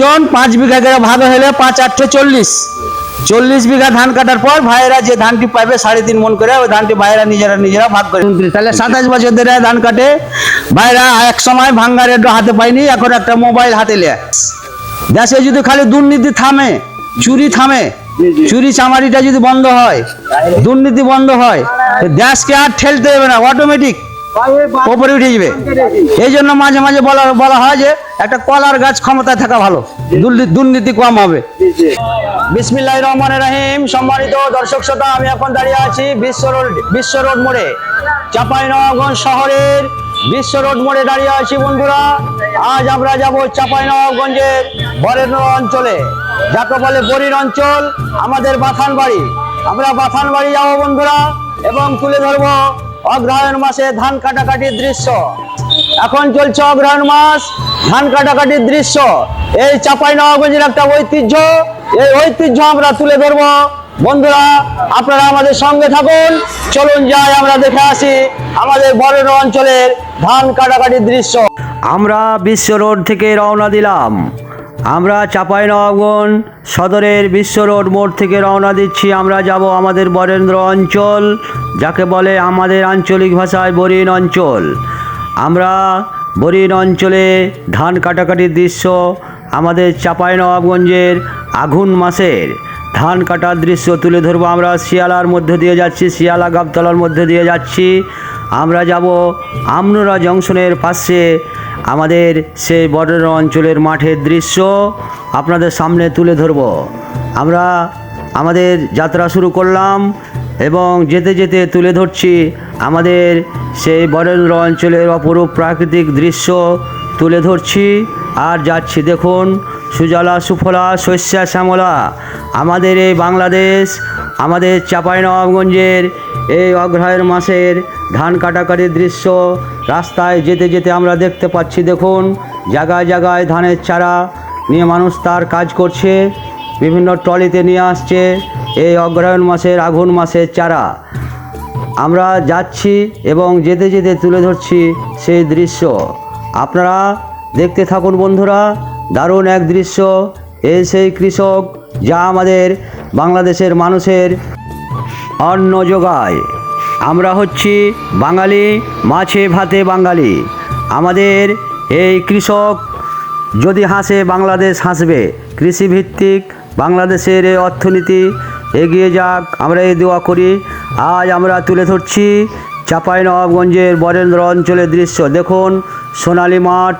জন পাঁচ বিঘা করে ভাবে হলে পাঁচ, আটশো চল্লিশ। চল্লিশ বিঘা ধান কাটার পর ভাইয়েরা যে ধানটি পাবে সাড়ে তিন মন করে ওই ধানটি ভাইয়েরা নিজেরা নিজেরা ভাগ করে। তাহলে সাতাশ বছর ধরে ধান কাটে। ভাইরা এক সময় ভাঙ্গার একটু হাতে পায়নি, এখন একটা মোবাইল হাতে লে দেশে যদি খালি দুর্নীতি থামে, চুরি থামে, চুরি চামারিটা যদি বন্ধ হয়, দুর্নীতি বন্ধ হয় দেশকে আর ঠেলতে দেবে না অটোমেটিক ওপরে উঠে যাবে। এই জন্য মাঝে মাঝে বলা বলা হয় যে একটা কলার গাছ ক্ষমতায় থাকা ভালো। দুর্নীতি- কম হবে। বিসমিল্লাহ রহমান রাহিম। সম্মানিত দর্শক শ্রোতা, আমি এখন দাঁড়িয়ে আছি বিশ্ব রোড বিশ্ব রোড মোড়ে। চাঁপাইনবাবগঞ্জ শহরের বিশ্ব রোড মোড়ে দাঁড়িয়ে আছি বন্ধুরা। আজ আমরা যাব চাঁপাইনবাবগঞ্জের বরেন্দ্র অঞ্চলে, যাকে বলে বরির অঞ্চল, আমাদের বাথান বাড়ি আমরা বাথান বাড়ি যাব বন্ধুরা, এবং তুলে ধরবো অগ্রহায়ণ মাসে ধান কাটাকাটির দৃশ্য। এখন চলছে অগ্রহায়ণ মাস, ধান কাটাকাটির দৃশ্য। এই চাপাই নবাবগঞ্জের একটা ঐতিহ্য, এই ঐতিহ্য আমরা তুলে ধরবো। বন্ধুরা, আপনারা আমাদের সঙ্গে থাকুন। চলুন যাই, আমরা দেখে আসি আমাদের বরেন্দ্র অঞ্চলের ধান কাটাকাটির দৃশ্য। আমরা বিশ্ব রোড থেকে রওনা দিলাম। আমরা চাঁপাইনবাবগঞ্জ সদরের বিশ্ব রোড মোড় থেকে রওনা দিচ্ছি। আমরা যাব আমাদের বরেন্দ্র অঞ্চল, যাকে বলে আমাদের আঞ্চলিক ভাষায় বরিন অঞ্চল। আমরা বরিন অঞ্চলে ধান কাটাকাটির দৃশ্য আমাদের চাঁপাইনবাবগঞ্জের আঘুন মাসের ধান কাটার দৃশ্য তুলে ধরবো। আমরা শিয়ালার মধ্যে দিয়ে যাচ্ছি, শিয়ালা গাবতলার মধ্যে দিয়ে যাচ্ছি। আমরা যাব আমনুরা জংশনের পাশে আমাদের সেই বর্ডার অঞ্চলের মাঠের দৃশ্য আপনাদের সামনে তুলে ধরব। আমরা আমাদের যাত্রা শুরু করলাম এবং যেতে যেতে তুলে ধরছি আমাদের সেই বরেন্দ্র অঞ্চলের অপরূপ প্রাকৃতিক দৃশ্য তুলে ধরছি। আর যাচ্ছি দেখুন, সুজলা, সুফলা, শস্য, শ্যামলা। আমাদের এই বাংলাদেশ, আমাদের চাঁপাইনবাবগঞ্জের এই অগ্রহায়ণ মাসের ধান কাটাকাটির দৃশ্য, রাস্তায় যেতে যেতে আমরা দেখতে পাচ্ছি, দেখুন জায়গায় জায়গায় ধানের চারা নিয়ে মানুষ তার কাজ করছে, বিভিন্ন ট্রলিতে নিয়ে আসছে এই অগ্রহায়ণ মাসের আঘুন মাসের চারা। আমরা যাচ্ছি এবং যেতে যেতে তুলে ধরছি সেই দৃশ্য। আপনারা দেখতে থাকুন বন্ধুরা, দারুণ এক দৃশ্য। এই সেই কৃষক যা আমাদের বাংলাদেশের মানুষের অন্ন যোগায়। আমরা হচ্ছি বাঙালি, মাছে ভাতে বাঙালি। আমাদের এই কৃষক যদি হাসে বাংলাদেশ হাসবে, কৃষিভিত্তিক বাংলাদেশের এই অর্থনীতি এগিয়ে যাক, আমরা এই দোয়া করি। আজ আমরা তুলে ধরছি চাঁপাইনবাবগঞ্জের বরেন্দ্র অঞ্চলের দৃশ্য। দেখুন, সোনালী মাঠ,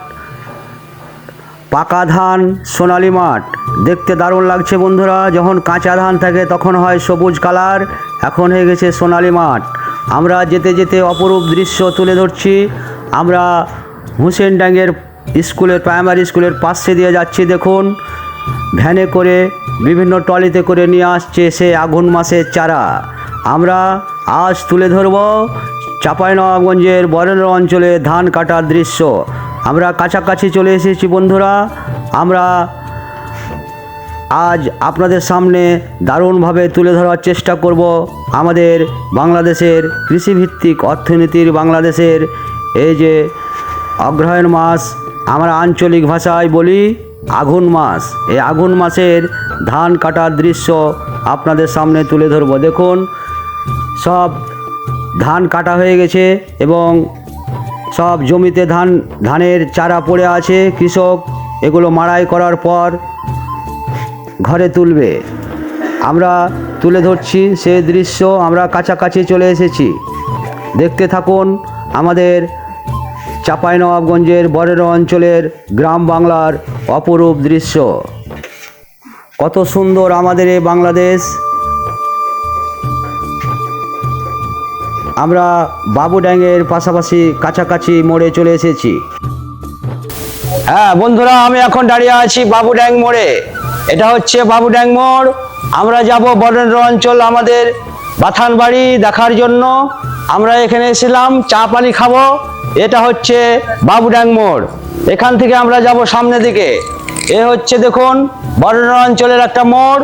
পাকা ধান, সোনালী মাঠ। দেখতে দারুণ লাগছে বন্ধুরা, যখন কাঁচা ধান থাকে তখন হয় সবুজ কালার, এখন হয়ে গেছে সোনালী মাঠ। আমরা যেতে যেতে অপরূপ দৃশ্য তুলে ধরছি। আমরা হুসেন ডাঙ্গের স্কুলের, প্রাইমারি স্কুলের পাশে দিয়ে যাচ্ছি, দেখুন। ভ্যানে করে, বিভিন্ন টলিতে করে নিয়ে আসছে সে আগুন মাসের চারা। আমরা আজ তুলে ধরব চাঁপাইনবাবগঞ্জের বরেন্দ্র অঞ্চলে ধান কাটার দৃশ্য। আমরা কাছাকাছি চলে এসেছি বন্ধুরা, আমরা আজ আপনাদের সামনে দারুণভাবে তুলে ধরার চেষ্টা করব আমাদের বাংলাদেশের কৃষিভিত্তিক অর্থনীতির বাংলাদেশের। এই যে অগ্রহায়ণ মাস, আমরা আঞ্চলিক ভাষায় বলি আঘুন মাস। এই আঘুন মাসের ধান কাটার দৃশ্য আপনাদের সামনে তুলে ধরব। দেখুন, সব ধান কাটা হয়ে গেছে এবং সব জমিতে ধান, ধানের চারা পড়ে আছে। কৃষক এগুলো মাড়াই করার পর ঘরে তুলবে। আমরা তুলে ধরছি সে দৃশ্য, আমরা কাছাকাছি চলে এসেছি। দেখতে থাকুন আমাদের চাঁপাইনবাবগঞ্জের বরের অঞ্চলের গ্রাম বাংলার অপরূপ দৃশ্য। কত সুন্দর আমাদের এই বাংলাদেশ। আমরা বাবুড্যাঙের পাশাপাশি কাছাকাছি মোড়ে চলে এসেছি। হ্যাঁ বন্ধুরা, আমি এখন দাঁড়িয়ে আছি বাবুড্যাং মোড়ে। এটা হচ্ছে বাবুড্যাং মোড়। আমরা যাব বরেন্দ্র অঞ্চল আমাদের বাথান বাড়ি দেখার জন্য। আমরা এখানে এসেছিলাম, চা পানি খাব। এটা হচ্ছে বাবুড্যাং মোড়। এখান থেকে আমরা যাব সামনে দিকে। এ হচ্ছে দেখুন বরেন্দ্র অঞ্চলের একটা মোড়।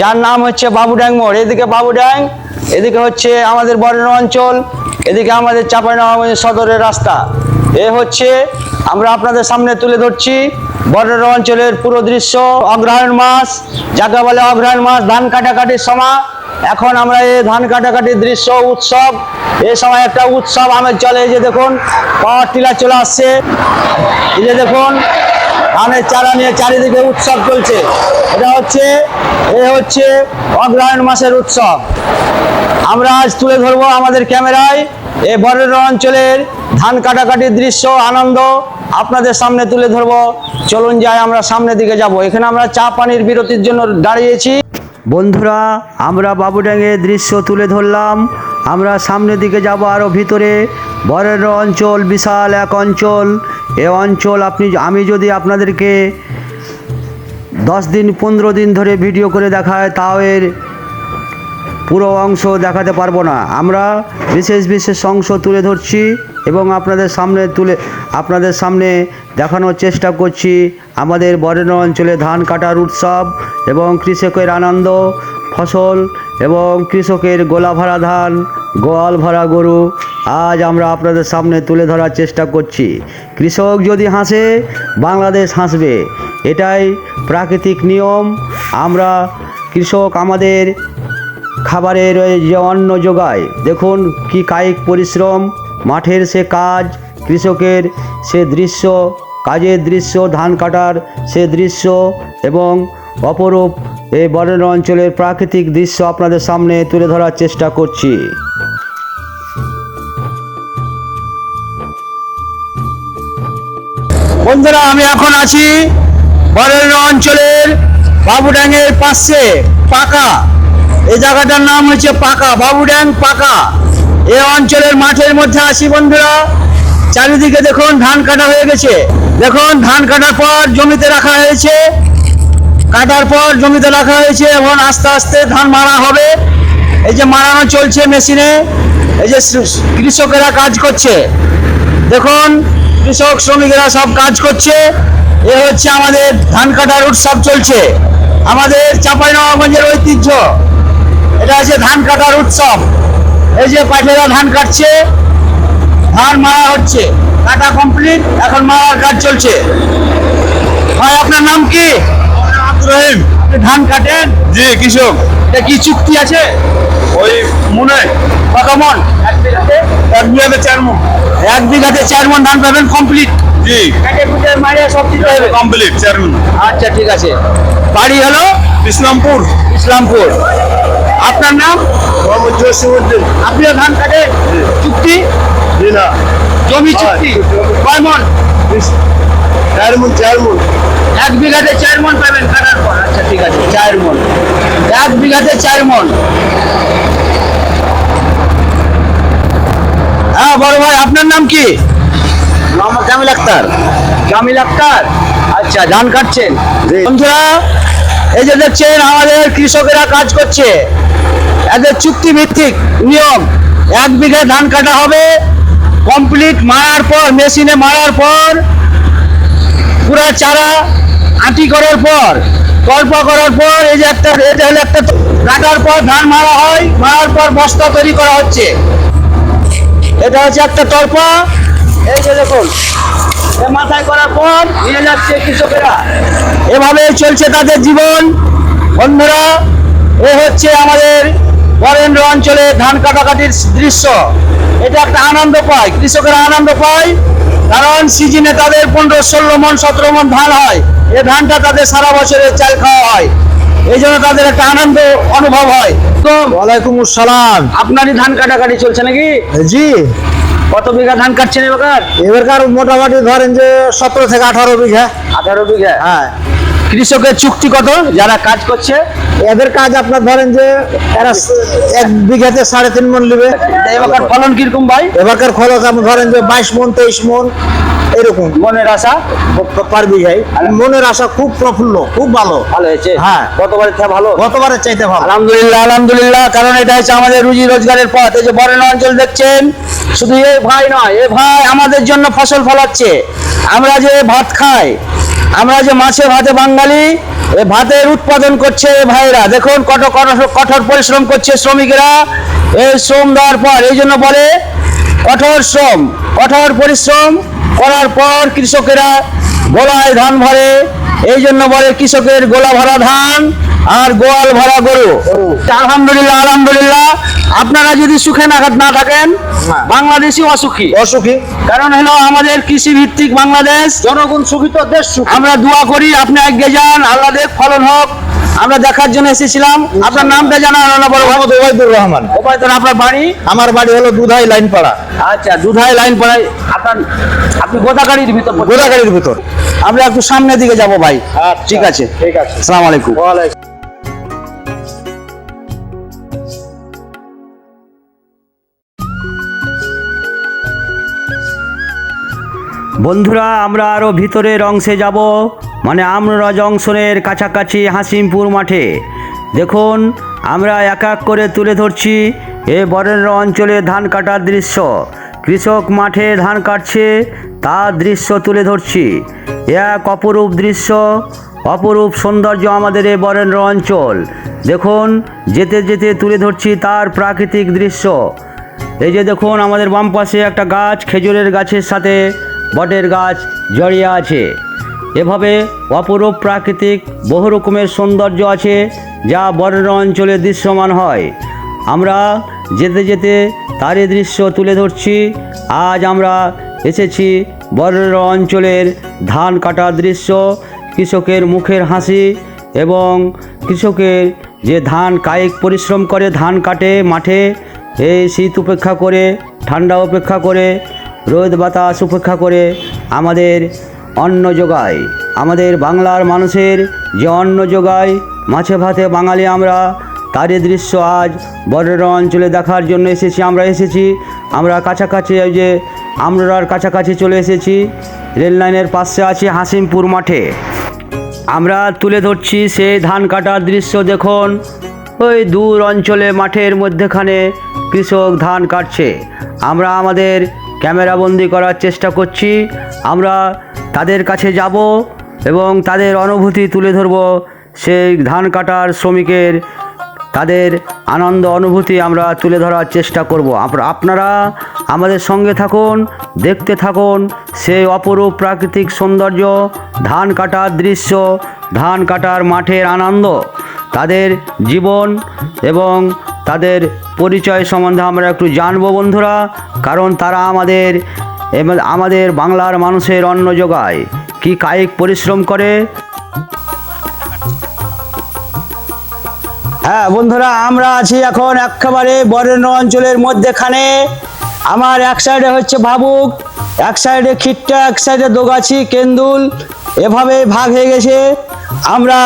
যার নাম হচ্ছে বাবুড্যাং মোড়। এদিকে বাবুড্যাং এদিকে হচ্ছে আমাদের বরেন্দ্র অঞ্চল, এদিকে আমাদের চাঁপাইনবাবগঞ্জ সদরের রাস্তা। এ হচ্ছে আমরা আপনাদের সামনে তুলে ধরছি। বর্ডার অঞ্চলের পুরো দৃশ্য, অগ্রহায়ণ মাস। যাকে বলে অগ্রহায়ণ মাস, ধান কাটাকাটির সময়। এখন আমরা এই ধান কাটাকাটির দৃশ্য, উৎসব। এই সময় একটা উৎসব আমের চলে যে দেখুন, পাওয়ার টিলার চলে আসছে। এই যে দেখুন ধানের চারা নিয়ে চারিদিকে উৎসব চলছে। এটা হচ্ছে, এ হচ্ছে অগ্রহায়ণ মাসের উৎসব। আমরা আজ তুলে ধরবো আমাদের ক্যামেরায় এ বরের অঞ্চলের ধান কাটাকাটির দৃশ্য, আনন্দ আপনাদের সামনে তুলে ধরবো। চলুন যাই, আমরা সামনের দিকে যাব। এখানে আমরা চা পানির বিরতির জন্য দাঁড়িয়েছি। বন্ধুরা, আমরা বাবুড্যাঙের দৃশ্য তুলে ধরলাম। আমরা সামনের দিকে যাব আরও ভিতরে। বরের অঞ্চল, বিশাল এক অঞ্চল। এ অঞ্চল আপনি, আমি যদি আপনাদেরকে দশ দিন, পনেরো দিন ধরে ভিডিও করে দেখায় তাও এর পুরো অংশ দেখাতে পারব না। আমরা বিশেষ বিশেষ অংশ তুলে ধরছি। এবং আপনাদের সামনে তুলে, আপনাদের সামনে দেখানোর চেষ্টা করছি আমাদের বরেণ্য অঞ্চলে ধান কাটার উৎসব এবং কৃষকের আনন্দ, ফসল এবং কৃষকের গোলা ভরা ধান, গোয়াল ভরা গরু আজ আমরা আপনাদের সামনে তুলে ধরার চেষ্টা করছি। কৃষক যদি হাসে, বাংলাদেশ হাসবে। এটাই প্রাকৃতিক নিয়ম। আমরা কৃষক আমাদের খাবারের যে অন্ন যোগায়, দেখুন কি কায়িক পরিশ্রম। মাঠের সে কাজ, কৃষকের সে দৃশ্য, কাজের দৃশ্য, ধান কাটার সে দৃশ্য এবং অপরূপ এই বরেণ্য অঞ্চলের প্রাকৃতিক দৃশ্য আপনাদের সামনে তুলে ধরার চেষ্টা করছি। বন্ধুরা, আমি এখন আছি বরেণ্য অঞ্চলের বাবুডাঙ্গের পাশে, পাকা। এই জায়গাটার নাম হচ্ছে পাকা বাবুড্যাং পাকা। এই অঞ্চলের মাঠের মধ্যে আসি বন্ধুরা। চারিদিকে দেখুন ধান কাটা হয়ে গেছে। দেখুন ধান কাটার পর জমিতে রাখা হয়েছে। কাটার পর জমিতে রাখা হয়েছে এবং আস্তে আস্তে ধান মারা হবে। এই যে মারানো চলছে মেশিনে। এই যে কৃষকেরা কাজ করছে। দেখুন কৃষক, শ্রমিকেরা সব কাজ করছে। এ হচ্ছে আমাদের ধান কাটার উৎসব চলছে। আমাদের চাঁপাইনবাবগঞ্জের ঐতিহ্য। এটা হচ্ছে ধান কাটার উৎসব। এই যে পাঠেরা ধান কাটছে ধান মারা হচ্ছে কাটা কমপ্লিট এখন মারার কাজ চলছে। ভাই আপনার নাম কি? রহিম। আপনি ধান কাটেন? জি কৃষক। এটা কি চুক্তি আছে? ওই মনে কত মন? এক বিঘাতে? চার মন। এক বিঘাতে চার মন ধান পাবেন কমপ্লিট জি। সব কমপ্লিট চার মন। আচ্ছা ঠিক আছে। বাড়ি হলো? ইসলামপুর। ইসলামপুর। আপনার নাম? মোহাম্মদ জসিমুদ্দিন আপনিও ধান কাটে? চুক্তি? জি না জমি চুক্তি? কয় মন? চার মন চার মন এক বিঘাতে চার মন পাবেন কাটার পর। আচ্ছা ঠিক আছে চার মন। এক বিঘাতে চার মন। হ্যাঁ বড় ভাই আপনার নাম কি? মোহাম্মদ জামিল আক্তার। জামিল আক্তার? আচ্ছা ধান কাটছেন। বন্ধুরা এই যে দেখছেন, আমাদের কৃষকেরা কাজ করছে। এদের চুক্তি ভিত্তিক নিয়ম। এক বিঘে ধান কাটা হবে কমপ্লিট মারার পর মেশিনে মারার পর, পুরা চারা আটি করার পর কল্পা করার পর, এই যে একটা এটা একটা কাটার পর ধান মারা হয়, মারার পর বস্তা তৈরি করা হচ্ছে। এটা হচ্ছে একটা তর্পা। এই যে দেখুন করার পর নিয়ে যাচ্ছে কৃষকেরা। এভাবে চলছে তাদের জীবন। বন্ধুরা এ হচ্ছে আমাদের বরেন্দ্র অঞ্চলে ধান কাটাকাটির দৃশ্য। এটা একটা আনন্দ পায় কৃষকেরা আনন্দ পায় কারণ সিজনে তাদের পনেরো ষোলো মন সতেরো মন ধান হয়। এ ধানটা তাদের সারা বছরের চাল খাওয়া হয়। এই জন্য তাদের একটা আনন্দ অনুভব হয়। তো ওয়ালাইকুম আসসালাম। আপনারই ধান কাটাকাটি চলছে নাকি? জি। কত বিঘা ধান কাটছেন এবার এবারকার মোটামুটি ধরেন যে সতেরো থেকে আঠারো বিঘা। আঠারো বিঘা? হ্যাঁ। কৃষকের চুক্তি কত যারা কাজ করছে? এদের কাজ আপনার ধরেন যে এরা এক বিঘাতে সাড়ে তিন মন নেবে। এবার ফলন কীরকম ভাই? এবারকার ফলন আপনি ধরেন যে বাইশ মন তেইশ মন এরকম। মনের আশা? পার বিঘায় মনের আশা খুব প্রফুল্ল খুব ভালো। ভালো হয়েছে? হ্যাঁ। গতবারের থেকে ভালো? গতবারের চাইতে ভালো। আলহামদুলিল্লাহ আলহামদুলিল্লাহ কারণ এটা হচ্ছে আমাদের রুজি রোজগারের পথ। এই যে বরেন অঞ্চল দেখছেন শুধু এ ভাই নয় এ ভাই আমাদের জন্য ফসল ফলাচ্ছে। আমরা যে ভাত খাই আমরা যে মাছে ভাতে বাঙালি এ ভাতের উৎপাদন করছে এ ভাইরা। দেখুন কত কঠোর- কঠোর পরিশ্রম করছে শ্রমিকেরা। এই শ্রম দেওয়ার পর এই জন্য বলে কঠোর শ্রম কঠোর পরিশ্রম করার পর কৃষকেরা গোলায় ধান ভরে এই জন্য বলে কৃষকের গোলা ভরা ধান আর গোয়াল ভরা গরু। আলহামদুলিল্লাহ আলহামদুলিল্লাহ আপনারা যদি সুখে না না থাকেন বাংলাদেশি অসুখী। অসুখী। কারণ হলো আমাদের কৃষি ভিত্তিক বাংলাদেশ। জনগণ সুখী তো দেশ সুখী। আমরা দোয়া করি আপনি এগিয়ে যান আল্লাহ দেখ ফলন হোক। আমরা দেখার জন্য এসেছিলাম। আপনার নামটা জানা হলো না বড় মোহাম্মদ ওবায়দুর রহমান। ওবায়দুর আপনার বাড়ি? আমার বাড়ি হলো দুধাই লাইন পাড়া আচ্ছা দুধাই লাইন পাড়ায় আপনার আপনি গোদাগাড়ির ভিতর। গোদাগাড়ির ভিতর। আমরা একটু সামনের দিকে যাব ভাই। ঠিক আছে। ঠিক আছে। আসসালামু আলাইকুম। বন্ধুরা, আমরা আরও ভিতরের অংশে যাব মানে আমরা জংশনের কাছাকাছি হাসিমপুর মাঠে। দেখুন, আমরা এক এক করে তুলে ধরছি এ বরেন্দ্র অঞ্চলে ধান কাটার দৃশ্য। কৃষক মাঠে ধান কাটছে তার দৃশ্য তুলে ধরছি। এক অপরূপ দৃশ্য, অপরূপ সৌন্দর্য আমাদের এ বরেন্দ্র অঞ্চল। দেখুন, যেতে যেতে তুলে ধরছি তার প্রাকৃতিক দৃশ্য। এই যে দেখুন, আমাদের বাম পাশে একটা গাছ, খেজুরের গাছের সাথে বটের গাছ জড়িয়ে আছে। এভাবে অপরূপ প্রাকৃতিক বহু রকমের সৌন্দর্য আছে যা বরেন্দ্র অঞ্চলে দৃশ্যমান হয়। আমরা যেতে যেতে তারই দৃশ্য তুলে ধরছি। আজ আমরা এসেছি বরেন্দ্র অঞ্চলের ধান কাটার দৃশ্য, কৃষকের মুখের হাসি এবং কৃষকের যে ধান কায়িক পরিশ্রম করে ধান কাটে মাঠে, এই শীত উপেক্ষা করে, ঠান্ডা উপেক্ষা করে রোদ বাতাস উপেক্ষা করে আমাদের অন্ন যোগায়। আমাদের বাংলার মানুষের যে অন্ন যোগায়, মাছে ভাতে বাঙালি আমরা, তারই দৃশ্য আজ বর্ডার অঞ্চলে দেখার জন্য এসেছি। আমরা এসেছি, আমরা কাছাকাছি ওই যে আমরার কাছাকাছি চলে এসেছি। রেল লাইনের পাশে আছি হাসিমপুর মাঠে। আমরা তুলে ধরছি সেই ধান কাটার দৃশ্য, দেখুন। ওই দূর অঞ্চলে মাঠের মধ্যেখানে কৃষক ধান কাটছে। আমরা আমাদের ক্যামেরাবন্দি করার চেষ্টা করছি। আমরা তাদের কাছে যাব এবং তাদের অনুভূতি তুলে ধরব। সেই ধান কাটার শ্রমিকের তাদের আনন্দ, অনুভূতি আমরা তুলে ধরার চেষ্টা করব। আপ- আপনারা আমাদের সঙ্গে থাকুন, দেখতে থাকুন সেই অপরূপ প্রাকৃতিক সৌন্দর্য, ধান কাটার দৃশ্য, ধান কাটার মাঠের আনন্দ, তাদের জীবন এবং তাদের পরিচয় সম্বন্ধে আমরা একটু জানব বন্ধুরা, কারণ তারা আমাদের আমাদের বাংলার মানুষের অন্ন যোগায়। কি কায়িক পরিশ্রম করে? হ্যাঁ বন্ধুরা, আমরা আছি এখন একেবারে বরেণ্য অঞ্চলের মধ্যেখানে। আমার এক সাইডে হচ্ছে ভাবুক, এক সাইডে খিট্টা, এক সাইডে দোগাছি, কেন্দুল, এভাবে ভাগ হয়ে গেছে। আমরা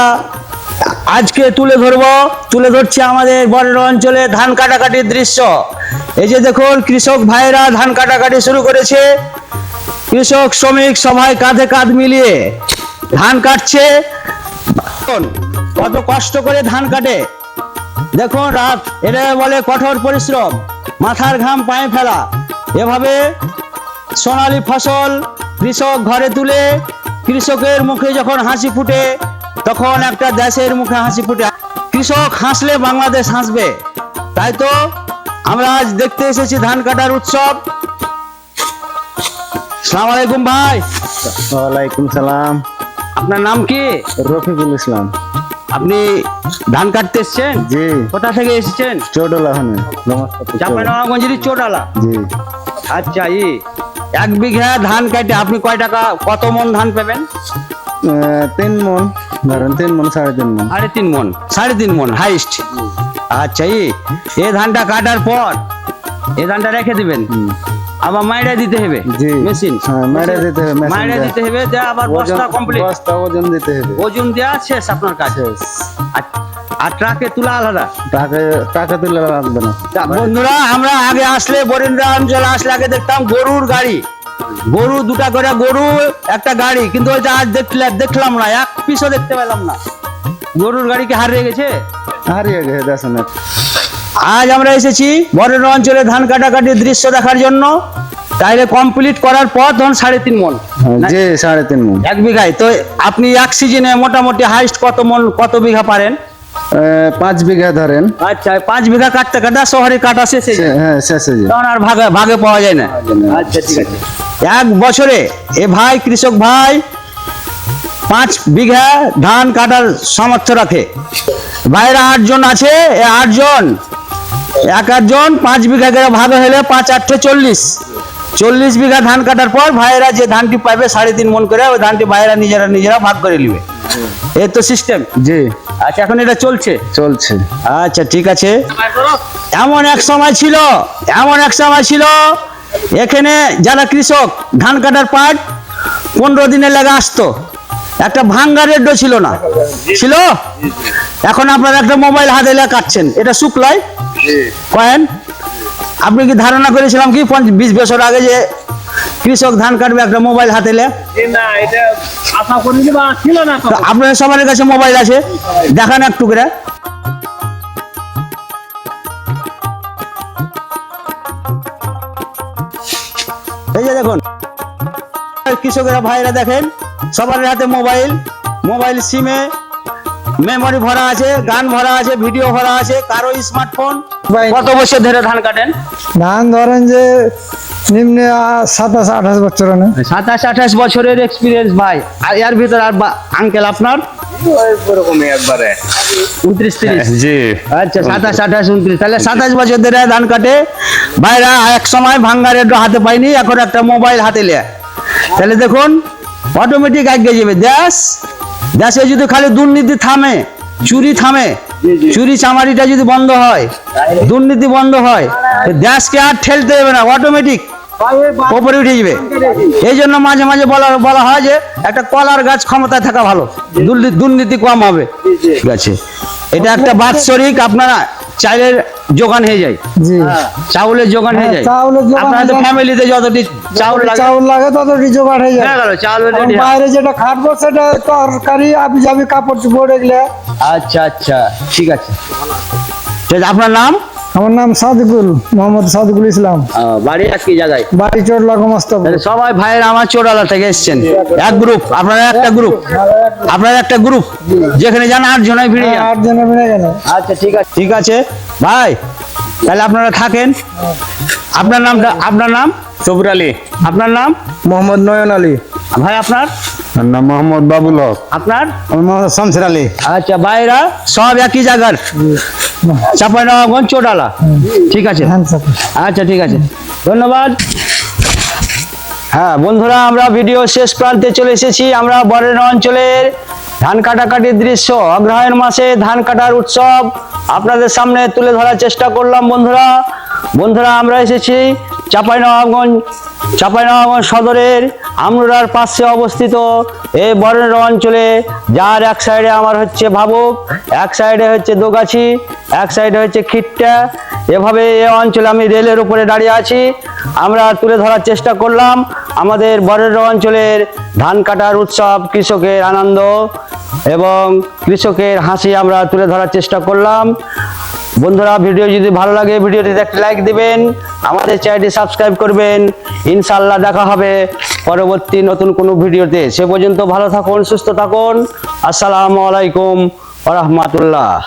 আজকে তুলে ধরবো, তুলে ধরছি আমাদের বরেণ্য অঞ্চলে ধান কাটাকাটির দৃশ্য। এই যে দেখুন, কৃষক ভাইরা ধান কাটাকাটি শুরু করেছে। কৃষক, শ্রমিক সবাই কাঁধে কাঁধ মিলিয়ে ধান কাটছে। কত কষ্ট করে ধান কাটে। দেখুন, রাত এটা বলে কঠোর পরিশ্রম, মাথার ঘাম, পায়ে ফেলা। এভাবে সোনালি ফসল কৃষক ঘরে তুলে, কৃষকের মুখে যখন হাসি ফুটে তখন একটা দেশের মুখে হাসি ফুটে। কৃষক হাসলে বাংলাদেশ হাসবে। তাই তো আমরা আজ দেখতে এসেছি ধান কাটার উৎসব। সালাম আলাইকুম ভাই। ওয়ালাইকুম সালাম। আপনার নাম কি? রফিকুল ইসলাম। আপনি ধান কাটতে এসছেন? জি। কোথা থেকে এসেছেন? চৌডলা হানে নমস্কার চাপানগঞ্জের চোটালা জি। আচ্ছা ই এক বিঘা ধান কাটে আপনি কয় টাকা কত মন ধান পাবেন? তিন মন। ধরেন তিন মন সাড়ে তিন মন সাড়ে তিন মন সাড়ে তিন মন হাইস্ট আচ্ছা এই ধানটা কাটার পর এই ধানটা রেখে দিবেন আবার মাইরা দিতে হবে মেশিন মাইরা দিতে হবে, মাইরা দিতে হবে আবার বস্তা কমপ্লিট বস্তা ওজন দিতে হবে ওজন দেওয়া শেষ আপনার কাছে। আর- ট্রাকে তুলা আলাদা টাকা টাকা তুলে রাখবে না বন্ধুরা আমরা আগে আসলে বরেন্দ্র অঞ্চলে আসলে আগে দেখতাম গরুর গাড়ি গরু দুটা করে গরু একটা গাড়ি। কিন্তু ওইটা আজ দেখলে দেখলাম না এক পিসও দেখতে পেলাম না। গরুর গাড়ি কি হারিয়ে গেছে? হারিয়ে গেছে দেখেন আজ আমরা এসেছি বরেন্দ্র অঞ্চলে ধান কাটাকাটির দৃশ্য দেখার জন্য। তাইলে কমপ্লিট করার পর ধরুন সাড়ে তিন মন। না, জি সাড়ে তিন মন। এক বিঘায়। তো আপনি এক সিজনে মোটামুটি হাইস্ট কত মন কত বিঘা পারেন? পাঁচ বিঘা ধরেন। আচ্ছা পাঁচ বিঘা কাটতে কাটা শহরে কাটা শেষে হ্যাঁ শেষে তখন আর ভাগে ভাগে পাওয়া যায় না। আচ্ছা ঠিক আছে। এক বছরে এ ভাই কৃষক ভাই পাঁচ বিঘা ধান কাটার সামর্থ্য রাখে। বাইরে আটজন আছে এ আটজন এক আটজন পাঁচ বিঘা করে ভাগ হলে পাঁচ আটটে চল্লিশ। চল্লিশ বিঘা ধান কাটার পর ভাইয়েরা যে ধানটি পাবে সাড়ে তিন মন করে ওই ধানটি ভাইয়েরা নিজেরা নিজেরা ভাগ করে নেবে। এই তো সিস্টেম জি। আচ্ছা এখন এটা চলছে? চলছে। আচ্ছা ঠিক আছে। এমন এক সময় ছিল এমন এক সময় ছিল এখানে যারা কৃষক ধান কাটার পাট পনেরো দিনে লেগে আসতো। একটা ভাঙ্গা রেডও ছিল না। ছিল? এখন আপনারা একটা মোবাইল হাতে কাটছেন। এটা শুক্লায়? কয়েন? আপনি কি ধারণা করেছিলাম কি বিশ বছর আগে যে কৃষক ধান কাটবে একটা মোবাইল হাতে আপনাদের সবার কাছে মোবাইল আছে। দেখান একটু করে। দেখুন। কৃষকেরা ভাইরা দেখেন সবার হাতে মোবাইল মোবাইল সিমে মেমোরি ভরা আছে গান ভরা আছে ভিডিও ভরা আছে কারও স্মার্টফোন কত বছর ধরে ধান কাটেন? ধান ধরেন যে নিম্নে সাতাশ আঠাশ বছর সাতাশ আঠাশ বছরের এক্সপিরিয়েন্স ভাই। আর এর ভিতর আর আঙ্কেল আপনার? একবারে। উনত্রিশ তিরিশ? জি। আচ্ছা সাতাশ আঠাশ উনত্রিশ। তাহলে সাতাশ বছর ধরে ধান কাটে। ভাইরা এক সময় ভাঙ্গা রেডো হাতে পাইনি এখন একটা মোবাইল হাতে লে। তাহলে দেখুন অটোমেটিক আগে যাবে। দেশ দেশে যদি খালি দুর্নীতি থামে চুরি থামে চুরি চামারিটা যদি বন্ধ হয় দুর্নীতি বন্ধ হয় দেশকে আর ঠেলতে দেবে না অটোমেটিক ওপরে উঠে যাবে। এই জন্য মাঝে মাঝে বলা বলা হয় যে একটা কলার গাছ ক্ষমতায় থাকা ভালো দুর্নীতি- দুর্নীতি কম হবে। ঠিক আছে। এটা একটা বাৎসরিক আপনারা চাইলের যোগান হয়ে যায়। চাউলের যোগান হয়ে যায়। হ্যাঁ, যোগান আপনার তো ফ্যামিলিতে যতটি চাউল লাগে চাউল লাগে ততটি জোগাড় হয়ে যায়। চাউল হয়। বাইরে যেটা খাটবো সেটা তরকারি আবি যাবি কাপড় চোপড় এগুলো। আচ্ছা আচ্ছা ঠিক আছে। আপনার নাম? আমার নাম সাদিকুল মোহাম্মদ সাদিকুল ইসলাম। বাড়ি একই জায়গায়? বাড়ি চোরলা তাহলে সবাই ভাইয়ের আমার চোরালা থেকে এসছেন। এক গ্রুপ আপনারা একটা গ্রুপ আপনারা একটা গ্রুপ যেখানে যান আট জনাই ভিড়ে যান। আট জনে মিলে গেল। আচ্ছা ঠিক আছে। ঠিক আছে ভাই তাহলে আপনারা থাকেন। আপনার নামটা আপনার নাম? সবুর আলী। আপনার নাম? মোহাম্মদ নয়ন আলী। ভাই আপনার? নাম মোহাম্মদ বাবুল হক। আপনার? শামসির আলী। আচ্ছা ভাইরা সব একই জায়গার? চাপাইনবাবগঞ্জ চোডালা ঠিক আছে। হ্যাঁ আচ্ছা ঠিক আছে। ধন্যবাদ। হ্যাঁ বন্ধুরা, আমরা ভিডিও শেষ প্রান্তে চলে এসেছি। আমরা বরেন অঞ্চলের ধান কাটাকাটির দৃশ্য। অগ্রহায়ণ মাসে ধান কাটার উৎসব আপনাদের সামনে তুলে ধরার চেষ্টা করলাম, বন্ধুরা। বন্ধুরা, আমরা এসেছি চাঁপাইনবাবগঞ্জ চাঁপাইনবাবগঞ্জ সদরের আমরুরার পাশে অবস্থিত এই বরেন্দ্র অঞ্চলে, যার এক সাইডে আমার হচ্ছে ভাবুক, এক সাইডে হচ্ছে দোগাছি, এক সাইডে হচ্ছে খিট্টা। এভাবে এ অঞ্চলে আমি রেলের উপরে দাঁড়িয়ে আছি। আমরা তুলে ধরার চেষ্টা করলাম আমাদের বরের অঞ্চলের ধান কাটার উৎসব, কৃষকের আনন্দ এবং কৃষকের হাসি আমরা তুলে ধরার চেষ্টা করলাম। বন্ধুরা, ভিডিও যদি ভালো লাগে, ভিডিওটিতে একটা লাইক দিবেন, আমাদের চ্যানেলটি সাবস্ক্রাইব করবেন। ইনশাল্লাহ দেখা হবে পরবর্তী নতুন কোনো ভিডিওতে। সে পর্যন্ত ভালো থাকুন, সুস্থ থাকুন। আসসালামু আলাইকুম রহমতুল্লাহ।